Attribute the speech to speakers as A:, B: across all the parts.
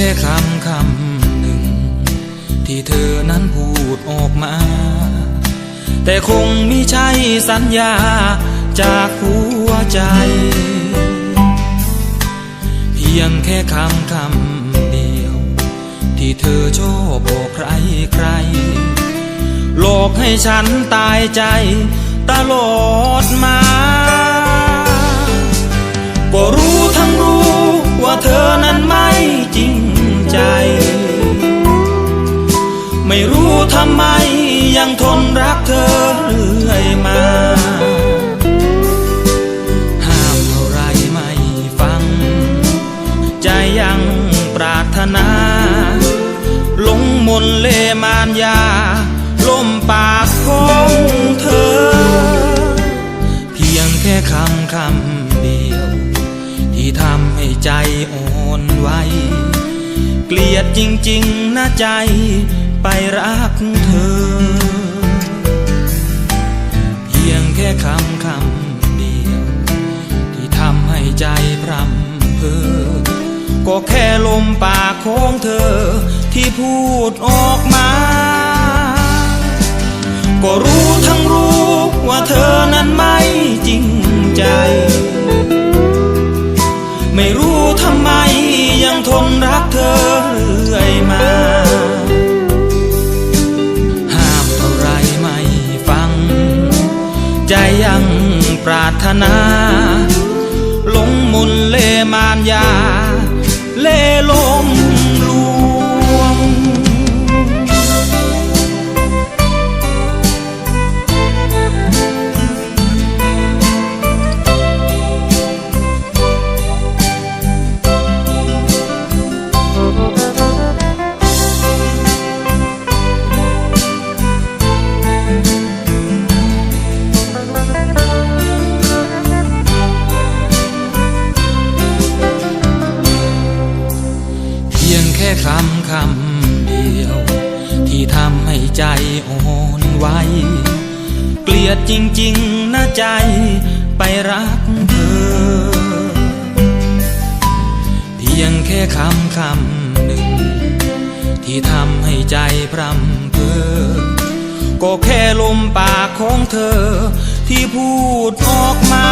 A: แค่คำคำหนึ่ง ที่เธอนั้นพูดออกมา แต่คงไม่ใช่สัญญาจากหัวใจ เพียงแค่คำคำเดียว ที่เธอชอบบอกใครใครหลอกให้ฉันตายใจตลอดมา ทำไมยังทนรักเธอเรื่อยมา ห้ามเท่าไรไม่ฟัง ใจยังปรารถนา ลงมนเลมานยาล่มปากของเธอ เพียงแค่คำคำเดียว ที่ทำให้ใจอ่อนไหวเกลียดจริง ๆนะใจ ไปรักเธอ เพียงแค่คำคำเดียวที่ทำให้ใจพรำเพอก็แค่ลมปากของเธอที่พูดออกมา ก็รู้ทั้งรู้ว่าเธอนั้นไม่จริงใจ ไม่รู้ทำไมยังทนรักเธอเรื่อยมา ใจยังปรารถนาลงมุนเลมานยาำคำเดียว ที่ทำให้ใจอ่อนไหวเกลียดจริงๆนะใจไปรักเธอ เพียงแค่คำคำหนึ่ง ที่ทำให้ใจพรำเพอก็แค่ลมปากของเธอที่พูดออกมา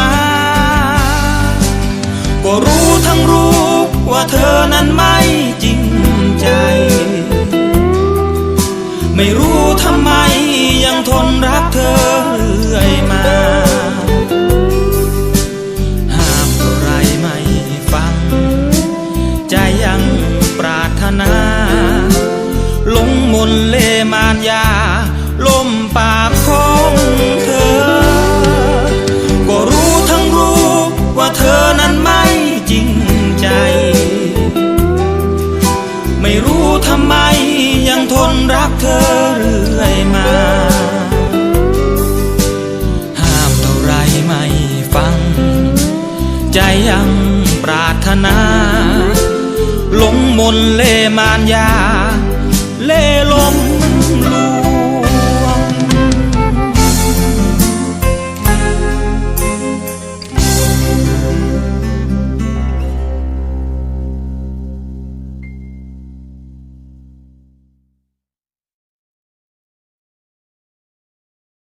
A: ไม่รู้ทำไมยังทนรักเธอเรื่อยมา ห้ามเท่าไรไม่ฟัง ใจยังปรารถนา ลงมนเล หลงมนเลมานยา เล่ลมลู